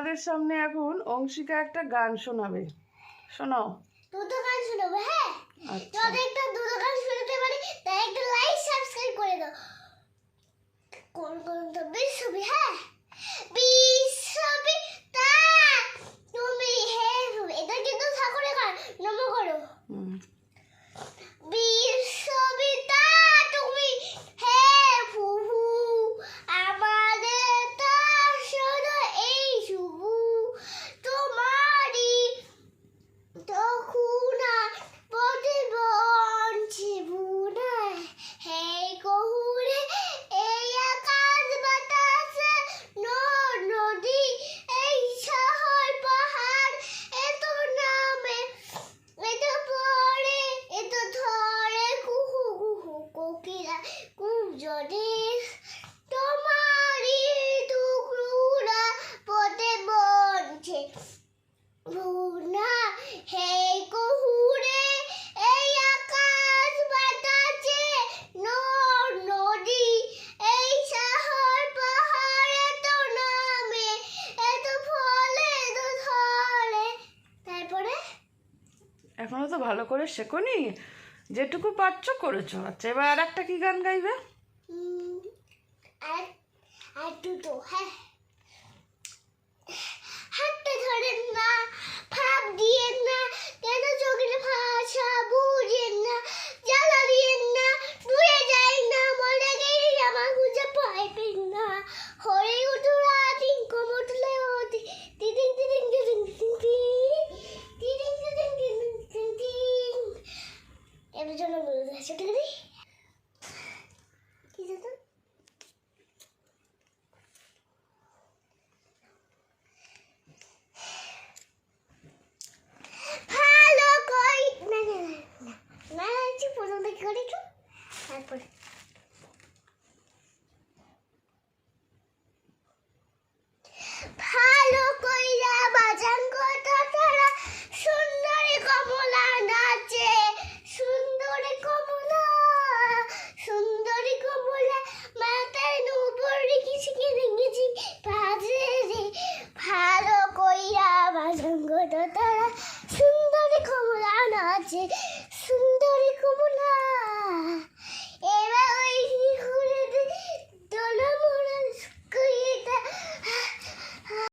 আপনাদের সামনে এখন অংশিকা একটা গান শোনাবে। শোনাও। দুটো গান শোনাবো হ্যাঁ? আচ্ছা। যদি একটা দুটো গান শুনতে পারি তাই একটা লাইক সাবস্ক্রাইব করে দাও। কোন কোন তো বিশ্ববি হ্যাঁ? বিশ্ববি এখনও তো ভালো করে শেখোনি? যেটুকু পারছ করেছ। আচ্ছা এবার আর একটা কি গান গাইবে? আর দুটো হ্যাঁ। তারপরে ভালো কইরা বাজান কথা সুন্দরী কমলা নাচে। সুন্দরী কমলা সুন্দরী কমলা, মাথায় নুপুরি কিছু কিনে গেছি বাজে রে। ভালো কইরা বাজান কথা তারা সুন্দরী কমলা নাচে। সুন্দরী